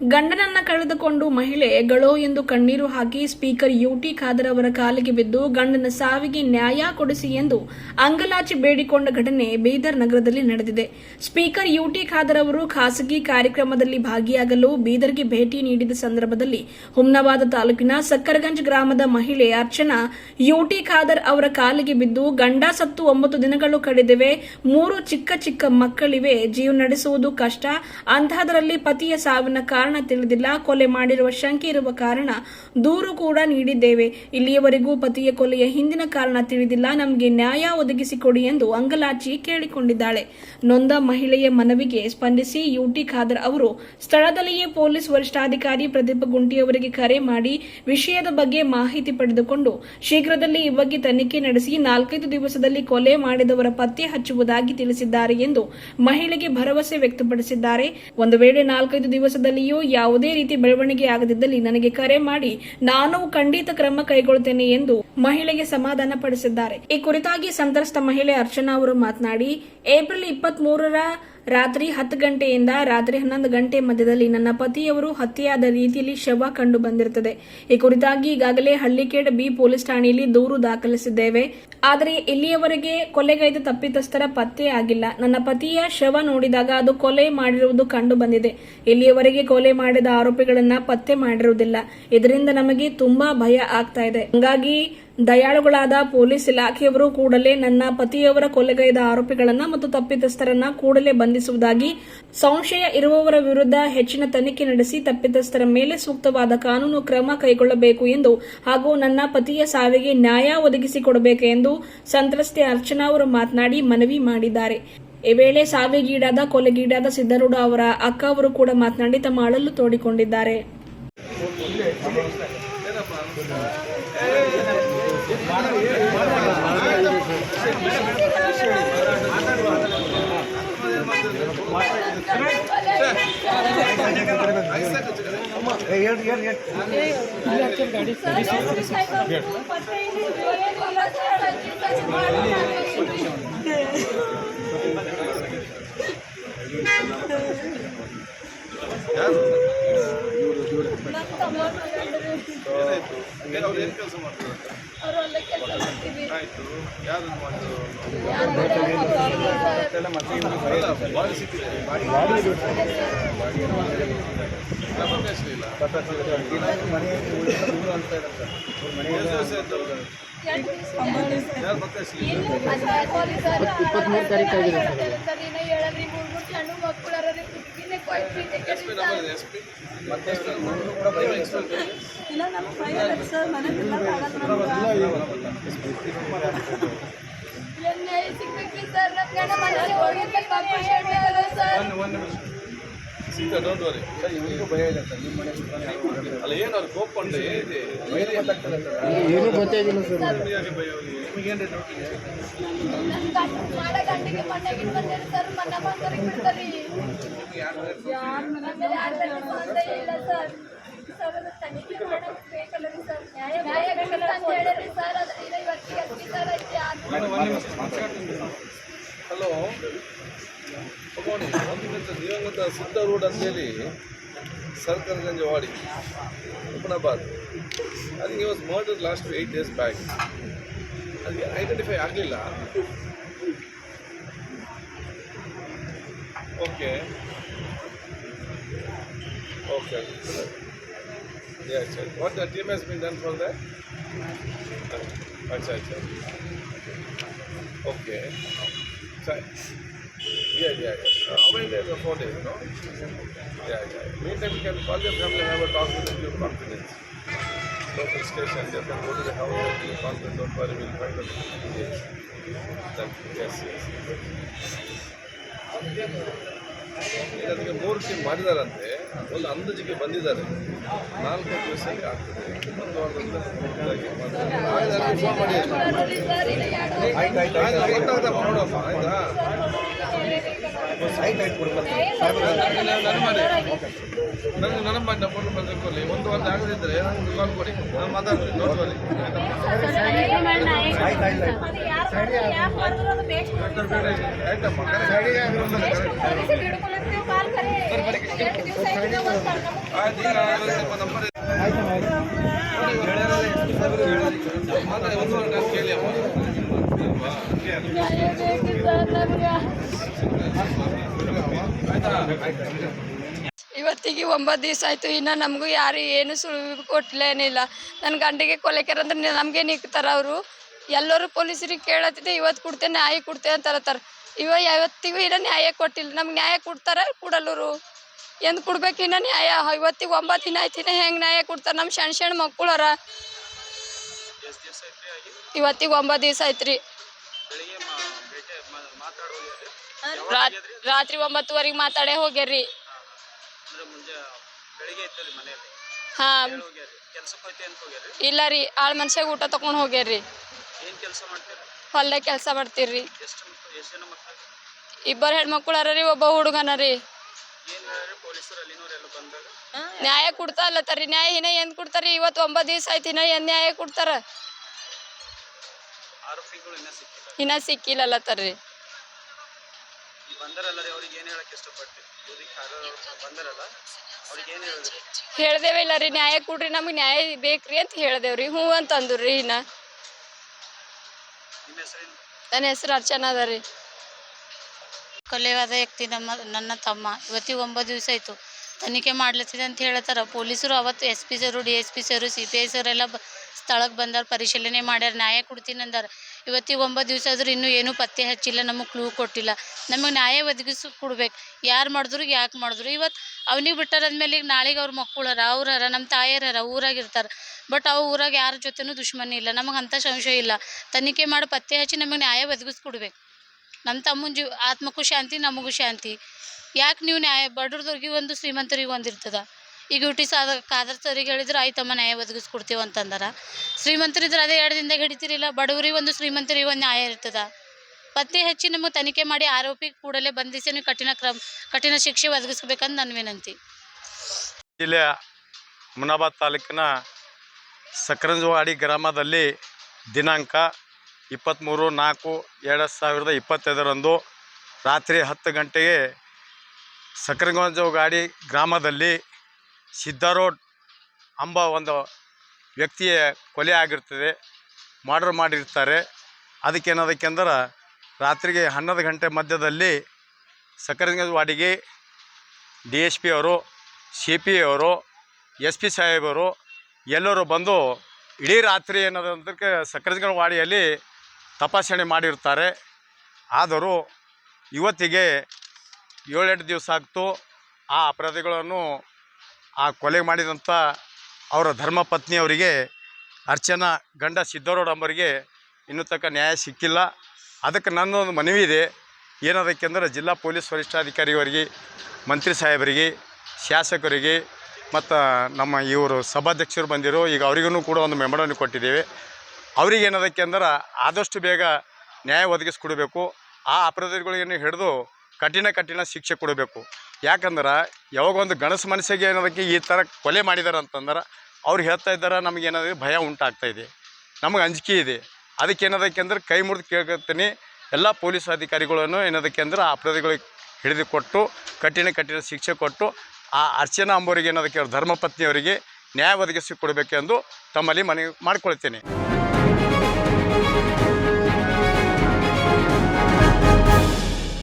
ಗಂಡನನ್ನ ಕಳೆದುಕೊಂಡು ಮಹಿಳೆ ಗಳೋ ಎಂದು ಕಣ್ಣೀರು ಹಾಕಿ ಸ್ಪೀಕರ್ ಯುಟಿ ಖಾದರ್ ಅವರ ಕಾಲಿಗೆ ಬಿದ್ದು ಗಂಡನ ಸಾವಿಗೆ ನ್ಯಾಯ ಕೊಡಿಸಿ ಎಂದು ಅಂಗಲಾಚಿ ಬೇಡಿಕೊಂಡ ಘಟನೆ ಬೀದರ್ ನಗರದಲ್ಲಿ ನಡೆದಿದೆ. ಸ್ಪೀಕರ್ ಯುಟಿ ಖಾದರ್ ಅವರು ಖಾಸಗಿ ಕಾರ್ಯಕ್ರಮದಲ್ಲಿ ಭಾಗಿಯಾಗಲು ಬೀದರ್ಗೆ ಭೇಟಿ ನೀಡಿದ ಸಂದರ್ಭದಲ್ಲಿ ಹುಮ್ನಾಬಾದ್ ತಾಲೂಕಿನ ಸಕ್ಕರಗಂಜ್ ಗ್ರಾಮದ ಮಹಿಳೆ ಅರ್ಚನಾ, ಯುಟಿ ಖಾದರ್ ಅವರ ಕಾಲಿಗೆ ಬಿದ್ದು ಗಂಡ ಸತ್ತು ಒಂಬತ್ತು ದಿನಗಳು ಕಳೆದಿವೆ. ಮೂರು ಚಿಕ್ಕ ಚಿಕ್ಕ ಮಕ್ಕಳಿವೆ. ಜೀವ ನಡೆಸುವುದು ಕಷ್ಟ. ಅಂತಹದರಲ್ಲಿ ಪತಿಯ ಸಾವಿನ ತಿಳಿದಿಲ್ಲ. ಕೊಲೆ ಮಾಡಿರುವ ಶಂಕೆ ಇರುವ ಕಾರಣ ದೂರು ಕೂಡ ನೀಡಿದ್ದೇವೆ. ಇಲ್ಲಿಯವರೆಗೂ ಪತಿಯ ಕೊಲೆಯ ಹಿಂದಿನ ಕಾರಣ ತಿಳಿದಿಲ್ಲ. ನಮಗೆ ನ್ಯಾಯ ಒದಗಿಸಿಕೊಡಿ ಎಂದು ಅಂಗಲಾಚಿ ಕೇಳಿಕೊಂಡಿದ್ದಾಳೆ. ನೊಂದ ಮಹಿಳೆಯ ಮನವಿಗೆ ಸ್ಪಂದಿಸಿ ಯುಟಿ ಖಾದರ್ ಅವರು ಸ್ಥಳದಲ್ಲಿಯೇ ಪೊಲೀಸ್ ವರಿಷ್ಠಾಧಿಕಾರಿ ಪ್ರದೀಪ್ ಗುಂಟಿ ಅವರಿಗೆ ಕರೆ ಮಾಡಿ ವಿಷಯದ ಬಗ್ಗೆ ಮಾಹಿತಿ ಪಡೆದುಕೊಂಡು ಶೀಘ್ರದಲ್ಲಿ ಈ ಬಗ್ಗೆ ತನಿಖೆ ನಡೆಸಿ ನಾಲ್ಕೈದು ದಿವಸದಲ್ಲಿ ಕೊಲೆ ಮಾಡಿದವರ ಪತ್ತೆ ಹಚ್ಚುವುದಾಗಿ ತಿಳಿಸಿದ್ದಾರೆ ಎಂದು ಮಹಿಳೆಗೆ ಭರವಸೆ ವ್ಯಕ್ತಪಡಿಸಿದ್ದಾರೆ. ಒಂದು ವೇಳೆ ನಾಲ್ಕೈದು ದಿವಸದಲ್ಲಿಯೂ ಯಾವುದೇ ರೀತಿ ಬೆಳವಣಿಗೆ ಆಗದಿದ್ದಲ್ಲಿ ನನಗೆ ಕರೆ ಮಾಡಿ ನಾನು ಖಂಡಿತ ಕ್ರಮ ಕೈಗೊಳ್ಳುತ್ತೇನೆ ಎಂದು ಮಹಿಳೆಗೆ ಸಮಾಧಾನ ಪಡಿಸಿದ್ದಾರೆ. ಈ ಕುರಿತಾಗಿ ಸಂತ್ರಸ್ತ ಮಹಿಳೆ ಅರ್ಚನಾ ಅವರು ಮಾತನಾಡಿ, ಏಪ್ರಿಲ್ ಇಪ್ಪತ್ತ್ ಮೂರರ ರಾತ್ರಿ ಹತ್ತು ಗಂಟೆಯಿಂದ ರಾತ್ರಿ ಹನ್ನೊಂದು ಗಂಟೆ ಮಧ್ಯದಲ್ಲಿ ನನ್ನ ಪತಿಯವರು ಹತ್ಯೆಯಾದ ರೀತಿಯಲ್ಲಿ ಶವ ಕಂಡು ಬಂದಿರುತ್ತದೆ. ಈ ಕುರಿತಾಗಿ ಈಗಾಗಲೇ ಹಳ್ಳಿಕೇಡ್ ಬಿ ಪೊಲೀಸ್ ಠಾಣೆಯಲ್ಲಿ ದೂರು ದಾಖಲಿಸಿದ್ದೇವೆ. ಆದರೆ ಇಲ್ಲಿಯವರೆಗೆ ಕೊಲೆಗೈದ ತಪ್ಪಿತಸ್ಥರ ಪತ್ತೆ ಆಗಿಲ್ಲ. ನನ್ನ ಪತಿಯ ಶವ ನೋಡಿದಾಗ ಅದು ಕೊಲೆ ಮಾಡಿರುವುದು ಕಂಡು ಬಂದಿದೆ. ಇಲ್ಲಿಯವರೆಗೆ ಕೊಲೆ ಮಾಡಿದ ಆರೋಪಿಗಳನ್ನ ಪತ್ತೆ ಮಾಡಿರುವುದಿಲ್ಲ. ಇದರಿಂದ ನಮಗೆ ತುಂಬಾ ಭಯ ಆಗ್ತಾ ಇದೆ. ಹಂಗಾಗಿ ದಯಾಳುಗಳಾದ ಪೊಲೀಸ್ ಇಲಾಖೆಯವರು ಕೂಡಲೇ ನನ್ನ ಪತಿಯವರ ಕೊಲೆಗೈದ ಆರೋಪಿಗಳನ್ನ ಮತ್ತು ತಪ್ಪಿತಸ್ಥರನ್ನ ಕೂಡಲೇ ಬಂಧಿಸುವುದಾಗಿ ಸಂಶಯ ಇರುವವರ ವಿರುದ್ಧ ಹೆಚ್ಚಿನ ತನಿಖೆ ನಡೆಸಿ ತಪ್ಪಿತಸ್ಥರ ಮೇಲೆ ಸೂಕ್ತವಾದ ಕಾನೂನು ಕ್ರಮ ಕೈಗೊಳ್ಳಬೇಕು ಎಂದು ಹಾಗೂ ನನ್ನ ಪತಿಯ ಸಾವಿಗೆ ನ್ಯಾಯ ಒದಗಿಸಿಕೊಡಬೇಕು ಎಂದು ಸಂತ್ರಸ್ತೆ ಅರ್ಚನಾ ಅವರು ಮಾತನಾಡಿ ಮನವಿ ಮಾಡಿದ್ದಾರೆ. ಈ ವೇಳೆ ಸಾವಿಗೀಡಾದ ಕೊಲೆಗೀಡಾದ ಸಿದ್ದರೂಢ ಅವರ ಅಕ್ಕ ಅವರು ಕೂಡ ಮಾತನಾಡಿ ತಮ್ಮ ಅಳಲು ತೋಡಿಕೊಂಡಿದ್ದಾರೆ. Yeah. ಅವ್ರು ಏನು ಕೆಲಸ ಮಾಡ್ತಾರೆ ಆಯ್ತು ಯಾರು ಮಾಡಿದ್ರು ಆಯ್ತು? ಯಾರು ಪತ್ತೆ ಹಚ್ಚಲಿಲ್ಲ ಇಪ್ಪತ್ಮೂರು ತಾರೀಕು ಆಗಿದೆ S P number sir S P. ಮತ್ತೆ ಇಲ್ಲ ನಮ್ಮ ಸರ್ ಸರ್ ಮನೆಗೆ ಒಂದು ಸರ್ ಸಿಕ್ಕ ಮನೆ ವರಿ ಅಲ್ಲ ಏನು ಅವ್ರು ಕೋಪಂಡು ಏನಿದೆ ಏನೂ ಗೊತ್ತಾಗಿಲ್ಲ ಸರ್ ಭಯ ಅವ್ರಿಗೆ? ನಿಮಗೇನು ಡೌಟ್ ಇದೆ ಗಂಟೆಗೆ ಮನೆಗೆ ಬಂದಿರಿ ಸರ್ ಮನ್ನ ಬಂದರಿಗೆ ಬಿಡ್ತಾರಿ ಇಲ್ಲ ಸರ್ ಸರ್ ಅದು ತನಿಖೆ ಮಾಡಕ್ ಬೇಕಲ್ಲ ಸರ್ ನ್ಯಾಯ ನ್ಯಾಯ ಬೇಕಲ್ಲ ಅಂತ ಹೇಳಿರಿ ಸರ್ ಅದು ಇಲ್ಲ ಇವತ್ತಿಗೆ ಅಕ್ಕಿ ಸರ್ ಐತಿ ಅದು ಹಲೋ ತಗೊಂಡು ಒಂದು ನಿಮಿಷ ದಿವಂಗತ ಸಿದ್ಧಾರೂಢ ಅಂತೇಳಿ ಸರ್ಕಾರಗಂಜ ವಾಡಿ ಹುಮ್ನಾಬಾದ್ ಅದಕ್ಕೆ was murder last eight days back ಅದಕ್ಕೆ ಐಡೆಂಟಿಫೈ ಆಗಲಿಲ್ಲ okay okay Yes, yes. What the team has been done for that? Acha, acha. Okay. So, yeah, yeah, yeah. Uh, how many days or four days, no? Yeah, yeah. Meantime, you can call your family and have a talk with them, give confidence. Local station, they can go to the house and give confidence, don't worry, we'll find them. Yes. Thank you. Yes, yes. ಈಗ ಅದಕ್ಕೆ ಮೂರು team ಮಾಡಿದಾರಂತೆ ಒಂದು ಅಂದಾಜಿಗೆ ಬಂದಿದ್ದಾರೆ. ನಾಲ್ಕು ದಿವಸಕ್ಕೆ ಆಗ್ತದೆ. ಒಂದು. ಫೋನ್ ಮಾಡಿ ಆಯ್ತು, ನೋಡಪ್ಪ ಆಯ್ತಾ? ನನ್ನ ಮಾಡಿ ನನಗೆ ನನ್ನ ಮಾಡಿ ನಮ್ಮ ಫೋನ್ ಬಂದು ಕೊಡಿ ಒಂದು ವಾರ ಆಗದಿದ್ದರೆ ನನಗೆ ಕಾಲ್ ಕೊಡಿ ನಾನು ಮಾತಾಡ್ತೀನಿ ದಿವಸ ಆಯ್ತು ಒಂದು ಆಯ್ತು ನಂಬರ್ ಮಾತಾಡಿ ಒಂದು ಕೇಳಿ ಅಮ್ಮ ಇವತ್ತಿಗೆ ಒಂಬತ್ತು ದಿವಸ ಆಯಿತು, ಇನ್ನು ನಮಗೂ ಯಾರು ಏನು ಸುಳಿವು ಕೊಟ್ಲೇನಿಲ್ಲ ನನ್ನ ಗಂಡಿಗೆ ಕೊಲೆಕರ ಅಂದ್ರೆ ಇಕ್ತಾರ ಅವರು? ಎಲ್ಲರೂ ಪೊಲೀಸರಿಗೆ ಕೇಳತ್ತಿದ್ದೆ ಇವತ್ತು ಕೊಡ್ತೆ ನ್ಯಾಯ ಕೊಡ್ತೆ ಅಂತ ಹೇಳ್ತಾರೆ. ಇವ ಯಾವತ್ತಿಗೂ ಇನ್ನೂ ನ್ಯಾಯ ಕೊಟ್ಟಿಲ್ಲ. ನಮ್ಗೆ ನ್ಯಾಯ ಕೊಡ್ತಾರೆ, ಕೊಡಲ್ಲರು. ಎಂದು ಕೊಡ್ಬೇಕು ಇನ್ನ ನ್ಯಾಯ? ಇವತ್ತಿಗೆ ಒಂಬತ್ತು ದಿನ ಆಯ್ತು ಹೆಂಗ್ ಹೆಂಗೆ ನ್ಯಾಯ ಕೊಡ್ತಾರೆ? ನಮ್ಮ ಸಣ್ಣ ಸಣ್ಣ ಮಕ್ಕಳರ ಇವತ್ತಿಗೆ ಒಂಬತ್ತು ದಿವಸ ಆಯ್ತು ರೀ ರಾತ್ರಿ ಒಂಬತ್ತುವರೆಗೆ ಮಾತಾಡೇ ಹೋಗ್ಯಾರ್ರಿ. ಹಾ ಇಲ್ಲ ರೀ ಆಳ್ ಮನ್ಷ್ಯಾಗ ಊಟ ತಗೊಂಡ್ ಹೋಗ್ಯಾರ್ರಿ. ಹೊಲ್ದಾಗ ಕೆಲಸ ಮಾಡ್ತೀರ್ರಿ. ಇಬ್ಬರು ಹೆಣ್ಮಕ್ಳು ಅರ ರೀ ಒಬ್ಬ ಹುಡುಗನ ರೀ. ನ್ಯಾಯ ಕೊಡ್ತಾ ಅಲ್ಲತ್ತಾರ್ರಿ ನ್ಯಾಯ ಇನ್ನ ಏನ್ ಕೊಡ್ತಾರ್ರಿ. ಇವತ್ತು ಒಂಬತ್ತು ದಿವಸ ಆಯ್ತು ಇನ್ನ ಏನ್ ನ್ಯಾಯ ಕೊಡ್ತಾರ. ಇನ್ನ ಸಿಕ್ಕಿಲ್ಲ. ಅಲ್ಲತ್ತಾರ್ರಿ ಹೇಳ್ದೇವೆ ಇಲ್ಲ ರೀ ನ್ಯಾಯ ಕೊಡ್ರಿ ನಮಗೆ ನ್ಯಾಯ ಬೇಕ್ರಿ ಅಂತ ಹೇಳ್ದೇವ್ರಿ. ಹ್ಞೂ ಅಂತ ಅಂದ್ರಿ ಇನ್ನ. ನನ್ನ ಹೆಸರು ಅರ್ಚನಾ ಅದ ರೀ. ಕೊಲೆವಾದ ವ್ಯಕ್ತಿ ನಮ್ಮ ನನ್ನ ತಮ್ಮ. ಇವತ್ತಿಗೆ ಒಂಬತ್ತು ದಿವಸ ಆಯ್ತು. ತನಿಖೆ ಮಾಡ್ಲತ್ತಿದೆ ಅಂತ ಹೇಳ್ತಾರ. ಪೊಲೀಸರು ಅವತ್ತು S P sir D S P sir C P I ಸರೆಲ್ಲ ಸ್ಥಳಕ್ಕೆ ಬಂದಾರ, ಪರಿಶೀಲನೆ ಮಾಡ್ಯಾರ, ನ್ಯಾಯ ಕೊಡ್ತೀನಿ ಅಂದಾರ. ಇವತ್ತಿಗೆ ಒಂಬತ್ತು ದಿವಸ ಆದರೂ ಇನ್ನೂ ಏನೂ ಪತ್ತೆ ಹಚ್ಚಿಲ್ಲ, ನಮಗೆ ಕ್ಲೂ ಕೊಟ್ಟಿಲ್ಲ. ನಮಗೆ ನ್ಯಾಯ ಒದಗಿಸಿ ಕೊಡ್ಬೇಕು. ಯಾರು ಮಾಡಿದ್ರು, ಯಾಕೆ ಮಾಡಿದ್ರು. ಇವತ್ತು ಅವ್ನಿಗೆ ಬಿಟ್ಟಾರ ಅಂದಮೇಲೆ ಈಗ ನಾಳೆಗೆ ಅವ್ರ ಮಕ್ಕಳರ ಅವ್ರರ ನಮ್ಮ ತಾಯಿಯರ ಊರಾಗ ಇರ್ತಾರೆ. ಬಟ್ ಅವು ಊರಾಗ ಯಾರ ಜೊತೆನೂ ದುಶ್ಮನಿ ಇಲ್ಲ. ನಮಗೆ ಅಂಥ ಸಂಶಯ ಇಲ್ಲ. ತನಿಖೆ ಮಾಡಿ, ಪತ್ತೆ ಹಚ್ಚಿ ನಮಗೆ ನ್ಯಾಯ ಒದಗಿಸಿ ಕೊಡ್ಬೇಕು. ನಮ್ಮ ತಮ್ಮನ ಜೀವ, ಆತ್ಮಕ್ಕೂ ಶಾಂತಿ, ನಮಗೂ ಶಾಂತಿ. ಯಾಕೆ ನೀವು ನ್ಯಾಯ ಬಡ್ರದವ್ರಿಗೆ ಒಂದು ಶ್ರೀಮಂತರಿಗೆ ಒಂದಿರ್ತದೆ ಈಗ ಯುಟಿಸ್ ಸಾದ ಕಾದರ್ ಸರಿಗೆ ಹೇಳಿದ್ರೆ ಆಯ್ತಮ್ಮ ನ್ಯಾಯ ಒದಗಿಸ್ಕೊಡ್ತೀವಿ ಅಂತಂದಾರ. ಶ್ರೀಮಂತರಿದ್ರೆ ಅದೇ ಎರಡು ದಿನದಾಗ ಹಿಡಿತಿರಿಲ್ಲ. ಬಡವರಿಗೆ ಒಂದು ಶ್ರೀಮಂತರಿಗೆ ಒಂದು ನ್ಯಾಯ ಇರ್ತದ. ಪತ್ತೆ ಹಚ್ಚಿ ನಮಗೆ ತನಿಖೆ ಮಾಡಿ ಆರೋಪಿ ಕೂಡಲೇ ಬಂಧಿಸಿ ಕಠಿಣ ಕ್ರಮ, ಕಠಿಣ ಶಿಕ್ಷೆ ಒದಗಿಸ್ಬೇಕಂತ ನನ್ನ ವಿನಂತಿ. ಜಿಲ್ಲೆಯ ಮುನಾಬಾದ್ ತಾಲೂಕಿನ ಸಕ್ರಂಜವಾಡಿ ಗ್ರಾಮದಲ್ಲಿ ದಿನಾಂಕ ಇಪ್ಪತ್ತ್ಮೂರು ನಾಲ್ಕು ಎರಡು ಸಾವಿರದ ಇಪ್ಪತ್ತೈದರಂದು ರಾತ್ರಿ ಹತ್ತು ಗಂಟೆಗೆ ಸಕ್ರಂಜವಾಡಿ ಗ್ರಾಮದಲ್ಲಿ ಸಿದ್ದಾರೋಡ್ ಎಂಬ ಒಂದು ವ್ಯಕ್ತಿಯ ಕೊಲೆ ಆಗಿರ್ತದೆ. ಮರ್ಡರ್ ಮಾಡಿರ್ತಾರೆ. ಅದಕ್ಕೇನದಕ್ಕೆಂದ್ರೆ ರಾತ್ರಿಗೆ ಹನ್ನೊಂದು ಗಂಟೆ ಮಧ್ಯದಲ್ಲಿ ವಾಡಿಗೆ ಡಿ ಎಸ್ ಪಿ ಅವರು ಸಿ ಪಿ ಅವರು ಎಸ್ ಪಿ ಸಾಹೇಬರು ಎಲ್ಲರೂ ಬಂದು ಇಡೀ ರಾತ್ರಿ ಏನದಂತಕ್ಕೆ ಸಕ್ಕರೆಗಳ ವಾಡಿಯಲ್ಲಿ ತಪಾಸಣೆ ಮಾಡಿರ್ತಾರೆ. ಆದರೂ ಇವತ್ತಿಗೆ ಏಳೆಂಟು ದಿವಸ ಆಗ್ತು. ಆ ಅಪರಾಧಿಗಳನ್ನು ಆ ಕೊಲೆ ಮಾಡಿದಂಥ ಅವರ ಧರ್ಮಪತ್ನಿಯವರಿಗೆ ಅರ್ಚನಾ ಗಂಡ ಸಿದ್ದರೋಡ್ ಅಂಬರಿಗೆ ಇನ್ನೂ ತಕ್ಕ ನ್ಯಾಯ ಸಿಕ್ಕಿಲ್ಲ. ಅದಕ್ಕೆ ನನ್ನೊಂದು ಮನವಿ ಇದೆ. ಏನದಕ್ಕೆಂದರೆ ಜಿಲ್ಲಾ ಪೊಲೀಸ್ ವರಿಷ್ಠಾಧಿಕಾರಿಯವರಿಗೆ, ಮಂತ್ರಿ ಸಾಹೇಬರಿಗೆ, ಶಾಸಕರಿಗೆ ಮತ್ತು ನಮ್ಮ ಇವರು ಸಭಾಧ್ಯಕ್ಷರು ಬಂದಿರೋ ಈಗ ಅವರಿಗೂ ಕೂಡ ಒಂದು ಮೆಮೊರನ್ನು ಕೊಟ್ಟಿದ್ದೇವೆ. ಅವ್ರಿಗೆ ಏನದಕ್ಕೆ ಅಂದ್ರೆ ಆದಷ್ಟು ಬೇಗ ನ್ಯಾಯ ಒದಗಿಸ್ಕೊಡ್ಬೇಕು. ಆ ಅಪರಾಧಿಗಳಿಗೆ ಹಿಡಿದು ಕಠಿಣ ಕಠಿಣ ಶಿಕ್ಷೆ ಕೊಡಬೇಕು. ಯಾಕಂದ್ರೆ ಯಾವಾಗ ಒಂದು ಗಣಸು ಮನಸ್ಸಿಗೆ ಏನದಕ್ಕೆ ಈ ಥರ ಕೊಲೆ ಮಾಡಿದಾರೆ ಅಂತಂದ್ರೆ ಅವ್ರು ಹೇಳ್ತಾ ಇದ್ದಾರೆ ನಮಗೇನಾದ್ರೆ ಭಯ ಉಂಟಾಗ್ತಾ ಇದೆ, ನಮಗೆ ಅಂಜಿಕೆ ಇದೆ. ಅದಕ್ಕೆ ಏನದಕ್ಕೆ ಅಂದ್ರೆ ಕೈ ಮುರಿದು ಕೇಳ್ಕೊತೀನಿ ಎಲ್ಲ ಪೊಲೀಸ್ ಅಧಿಕಾರಿಗಳನ್ನು ಏನದಕ್ಕೆ ಅಂದ್ರೆ ಆ ಅಪರಾಧಿಗಳಿಗೆ ಹಿಡಿದು ಕೊಟ್ಟು ಕಠಿಣ ಕಠಿಣ ಶಿಕ್ಷೆ ಕೊಟ್ಟು, ಆ ಅರ್ಚನಾ ಅಂಬೋರಿಗೆ ಏನದಕ್ಕೆ ಧರ್ಮಪತ್ನಿಯವರಿಗೆ ನ್ಯಾಯ ಒದಗಿಸಿ ಕೊಡಬೇಕೆಂದು ತಮ್ಮಲ್ಲಿ ಮನವಿ ಮಾಡಿಕೊಳ್ತೇನೆ.